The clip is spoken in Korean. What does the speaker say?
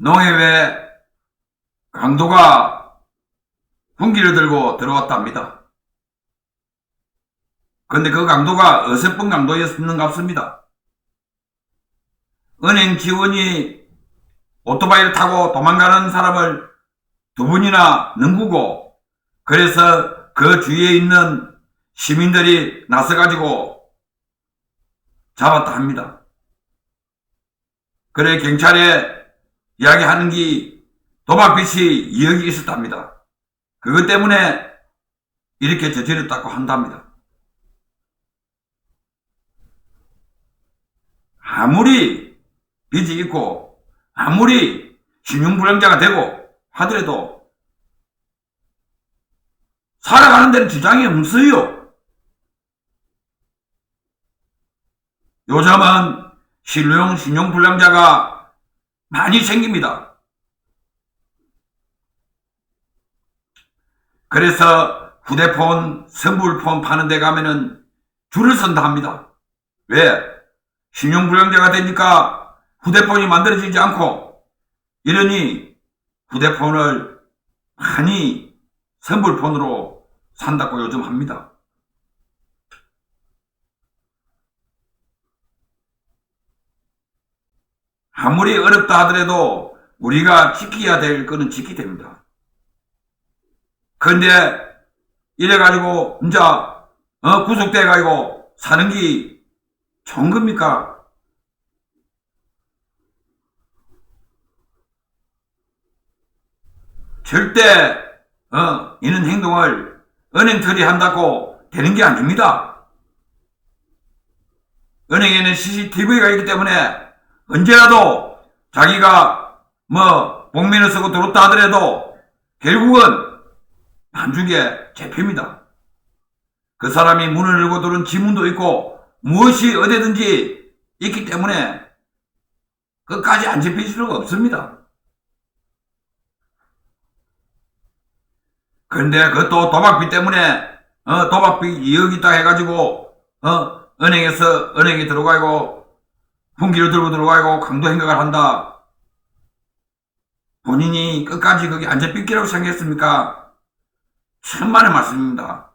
농협에 강도가 훈기를 들고 들어왔답니다. 근데 그 강도가 어설픈 강도였는 것 같습니다. 은행 직원이 오토바이를 타고 도망가는 사람을 두 분이나 능구고 그래서 그 주위에 있는 시민들이 나서가지고 잡았다 합니다. 그래 경찰에 이야기하는 게 도박빚이 2억이 있었답니다. 그것 때문에 이렇게 저질렀다고 한답니다. 아무리 빚이 있고 아무리 신용불량자가 되고 하더라도 살아가는 데는 지장이 없어요. 요즘은 신용, 신용불량자가 많이 생깁니다. 그래서 휴대폰, 선불폰 파는 데 가면은 줄을 선다 합니다. 왜? 신용불량자가 되니까 휴대폰이 만들어지지 않고 이러니 휴대폰을 많이 선불폰으로 산다고 요즘 합니다. 아무리 어렵다 하더라도 우리가 지켜야 될 거는 지켜야 됩니다. 그런데 이래가지고 이제 어, 구속돼가지고 사는 게 좋은 겁니까? 절대 어, 이런 행동을 은행 처리한다고 되는 게 아닙니다. 은행에는 CCTV가 있기 때문에 언제라도 자기가 뭐 복면을 쓰고 들었다 하더라도 결국은 반죽에 잡힙니다. 그 사람이 문을 열고 들은 지문도 있고 무엇이 어디든지 있기 때문에 끝까지 안 잡힐 수가 없습니다. 그런데 그것도 도박비 때문에 어, 도박비 2억 있다 해가지고 어, 은행에서 은행에 들어가고 분기를 들고 들어가고 강도 행각을 한다. 본인이 끝까지 거기 안 잡힐 기라고 생각했습니까? 천만의 말씀입니다.